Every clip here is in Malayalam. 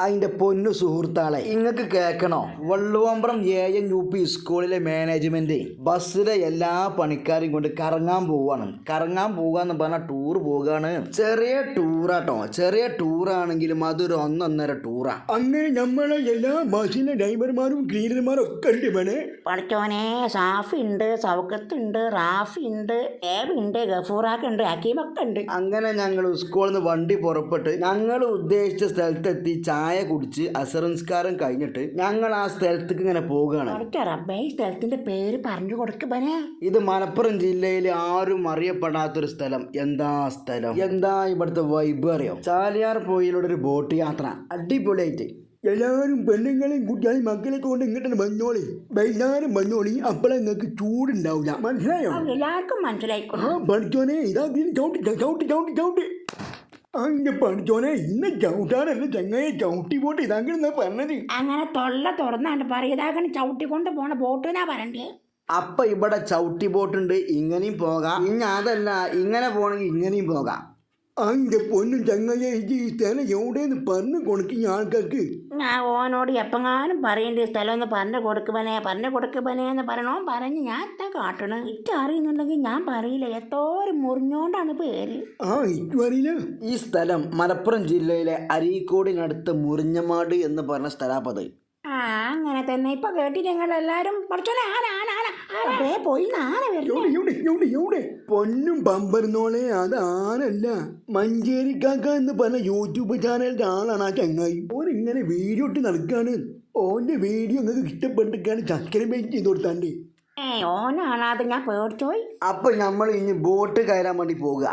അതിന്റെ പൊന്നു സുഹൃത്താളെ ഇങ്ങക്ക് കേൾക്കണോ Valluvambram A N U P സ്കൂളിലെ മാനേജ്മെന്റ് ബസ്സിലെ എല്ലാ പണിക്കാരെയും കൊണ്ട് കറങ്ങാൻ പോവാണ്. കറങ്ങാൻ പോകാന്ന് പറഞ്ഞാൽ ടൂർ പോകാണ്. ചെറിയ ടൂറാട്ടോ ചെറിയ ടൂറാണെങ്കിലും അതൊരു ഒന്നൊന്നര ടൂറാ അങ്ങനെ നമ്മളെ എല്ലാ ബസ്സിലെ ഡ്രൈവർമാരും ക്ലീനർമാരും ഒക്കെ ഉണ്ട് വേണേ പഠിച്ചോനെ സാഫി ഉണ്ട് സൗക്കത്തുണ്ട് റാഫി ഉണ്ട് ഏബ് ഉണ്ട് ഗഫൂറാക്ക് ഉണ്ട് ഹക്കീമൊക്കെ ഉണ്ട് അങ്ങനെ ഞങ്ങൾ സ്കൂളിൽ നിന്ന് വണ്ടി പുറപ്പെട്ട് ഞങ്ങൾ ഉദ്ദേശിച്ച സ്ഥലത്തെത്തി ചായ കുടിച്ച് അസറംസ്കാരം കഴിഞ്ഞിട്ട് ഞങ്ങൾ ആ സ്ഥലത്തേക്ക് ഇങ്ങനെ പോവുകയാണ്. പഠിച്ച റബ്ബേ ഈ സ്ഥലത്തിന്റെ പേര് പറഞ്ഞു കൊടുക്കുബനെ ഇത് മലപ്പുറം ജില്ലയിൽ ആരും അറിയപ്പെടാത്തൊരു സ്ഥലം. എന്താ സ്ഥലം? എന്താ ഇവിടുത്തെ വൈബ് അറിയോ? ചാലിയാർ പോയിലൂടെ ഒരു ബോട്ട് യാത്ര. അടിപൊളിയായിട്ട്. എല്ലാവരും പെണ്ണുങ്ങളെയും കുട്ടികളെയും മക്കളെ കൊണ്ട് ഇങ്ങോട്ട് വന്നോളി. വൈകുന്നേരം മഞ്ഞോളി അപ്പോൾ നിങ്ങൾക്ക് ചൂടുണ്ടാവില്ല മനസ്സിലായോ? എല്ലാവർക്കും മനസ്സിലായി ആ പഠിച്ചോനെ ഇതാ ചവിട്ടി ചവിട്ടി ചവിട്ടി ചവിട്ടി. അതിന്റെ പഠിച്ചോനെ ഇന്ന് ചവിട്ടാനല്ല ചങ്ങയെ ചവിട്ടി പോട്ട് ഇതാക്കണെന്നാ പറഞ്ഞത്? അങ്ങനെ തൊള്ള തുറന്നാണ്ട് പറയതാകണ ചവിട്ടിക്കൊണ്ട് പോണ ബോട്ട് എന്നാ പറയണ്ടേ? അപ്പൊ ഇവിടെ ചവിട്ടി ബോട്ടുണ്ട് ഇങ്ങനെയും പോകാം. ഇനി അതല്ല ഇങ്ങനെ പോണെങ്കിൽ ഇങ്ങനെയും പോകാം. അതിന്റെ പൊന്നും ചങ്ങയെ ഇത് ഈ സ്ഥലം എവിടെയെന്ന് പറഞ്ഞു കൊടുക്കുന്ന ആൾക്കാർക്ക്. ഞാൻ ഓനോട് എപ്പങ്ങാനും പറയേണ്ട സ്ഥലം ഒന്ന് പറഞ്ഞു കൊടുക്കുവനെ പറഞ്ഞു കൊടുക്കുവനെ എന്ന് പറയണോ പറഞ്ഞ് ഞാൻ എത്താ കാട്ടണം. ഇറ്റ് അറിയുന്നുണ്ടെങ്കിൽ ഞാൻ പറയില്ല. എത്തോരം മുറിഞ്ഞോണ്ടാണ് പേര്. ആ ഇക്കും അറിയില്ല ഈ സ്ഥലം മലപ്പുറം ജില്ലയിലെ അരീക്കോടിനടുത്ത് മുറിഞ്ഞമാട് എന്ന് പറഞ്ഞ സ്ഥലാപത് ആ അങ്ങനെ തന്നെ. ഇപ്പൊ കേട്ടി ഞങ്ങൾ എല്ലാരും പഠിച്ചോലെ ആന ആന അതേ പോയി നാളെ പൊന്നും പമ്പരുന്നോളെ അത് ആനല്ല മഞ്ചേരിക്കാക്ക എന്ന് പറഞ്ഞ യൂട്യൂബ് ചാനലിന്റെ ആളാണ് ആ ചങ്ങായി. ഓൻ ഇങ്ങനെ വീഡിയോ ഇട്ട് നടക്കാണ്. ഓന്റെ വീഡിയോ നിങ്ങൾക്ക് ഇഷ്ടപ്പെട്ടിട്ടാണ് ചക്കര പേജ് ചെയ്ത് കൊടുത്താണ്ട്. ഏ ഓനാണ് അത്. ഞാൻ പേടിച്ചോയി. അപ്പൊ നമ്മൾ ഇനി ബോട്ട് കയറാൻ വേണ്ടി പോകുക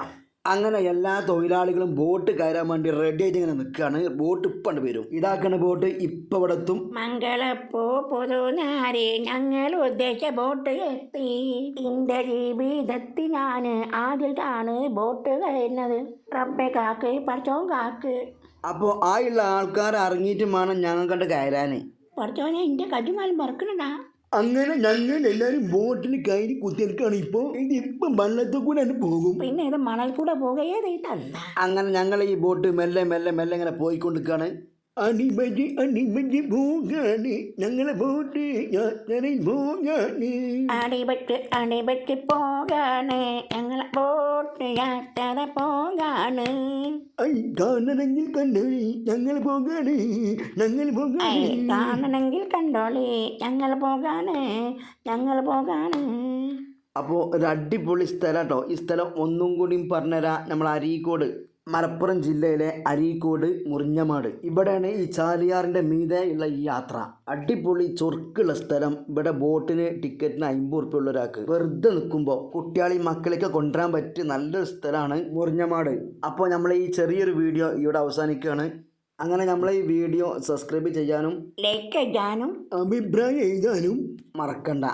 അങ്ങനെ എല്ലാ തൊഴിലാളികളും ബോട്ട് കയറാൻ വേണ്ടി റെഡി ആയിട്ട് ഇങ്ങനെ നിൽക്കുകയാണ് ബോട്ട് ഇപ്പണ്ട് വരും. ഇതാക്കണ ബോട്ട്. ഇപ്പൊ ഇവിടെ എത്തും. മംഗളപ്പൂ പുതുനാരി ഞങ്ങൾ ഉദ്ദേശിച്ച ബോട്ട് എത്തി. എന്റെ ജീവിതത്തിൽ ഞാൻ ആദ്യത്താണ് ബോട്ട് കയറുന്നത്. റബ്ബെ കാക്ക് പഠിച്ചോൻ കാക്ക്. അപ്പോൾ ആയുള്ള ആൾക്കാർ ഇറങ്ങിയിട്ട് വേണം ഞങ്ങൾക്കണ്ട് കയറാന്. പഠിച്ചോനെ എന്റെ കടിമാലും പറക്കണതാ അങ്ങനെ ഞങ്ങൾ എല്ലാരും ബോട്ടിൽ കയറി കുത്തിയെടുക്കാണ് ഇപ്പൊ ഇത് ഇപ്പം വള്ളത്തിൽ കൂടെ പോകും. പിന്നെ ഇത് മണൽ കൂടെ പോകുകയേ അങ്ങനെ ഞങ്ങൾ ഈ ബോട്ട് മെല്ലെ മെല്ലെ മെല്ലെ ഇങ്ങനെ പോയിക്കൊണ്ടിരിക്കുകയാണ്. അടിമതി അടിമതി പോകാണ് ഞങ്ങളെ ബോട്ട് യാത്രയിൽ പോകാണ് അടിപറ്റ് അടിപെട്ട് പോകാണ് ഞങ്ങളെ ബോട്ട് യാത്ര പോകാണ്. കാണണമെങ്കിൽ കണ്ടോളി ഞങ്ങൾ പോകാണ് ഞങ്ങൾ പോകാണ്. കാണണമെങ്കിൽ കണ്ടോളി ഞങ്ങൾ പോകാണ് ഞങ്ങൾ പോകാണ്. അപ്പോൾ ഒരു അടിപൊളി സ്ഥലം കേട്ടോ ഈ സ്ഥലം ഒന്നും കൂടിയും പറഞ്ഞുതരാം നമ്മൾ അരീക്കോട്. മലപ്പുറം ജില്ലയിലെ അരീക്കോട് മുറിഞ്ഞമാട്. ഇവിടെയാണ് ഈ ചാലിയാറിന്റെ മീതെ ഉള്ള ഈ യാത്ര. അടിപൊളി ചൊറുക്കുള്ള സ്ഥലം. ഇവിടെ ബോട്ടിന് ടിക്കറ്റിന് അമ്പത് ഉറുപ്പ്യ ഉള്ള ഒരാൾക്ക്. വെറുതെ നിൽക്കുമ്പോൾ കുട്ടികളെയും മക്കളെയൊക്കെ കൊണ്ടുവരാൻ പറ്റിയ നല്ലൊരു സ്ഥലമാണ് മുറിഞ്ഞമാട്. അപ്പോൾ നമ്മൾ ഈ ചെറിയൊരു വീഡിയോ ഇവിടെ അവസാനിക്കുകയാണ്. അങ്ങനെ നമ്മൾ ഈ വീഡിയോ സബ്സ്ക്രൈബ് ചെയ്യാനും ലൈക്ക് ചെയ്യാനും അഭിപ്രായം എഴുതാനും മറക്കണ്ട.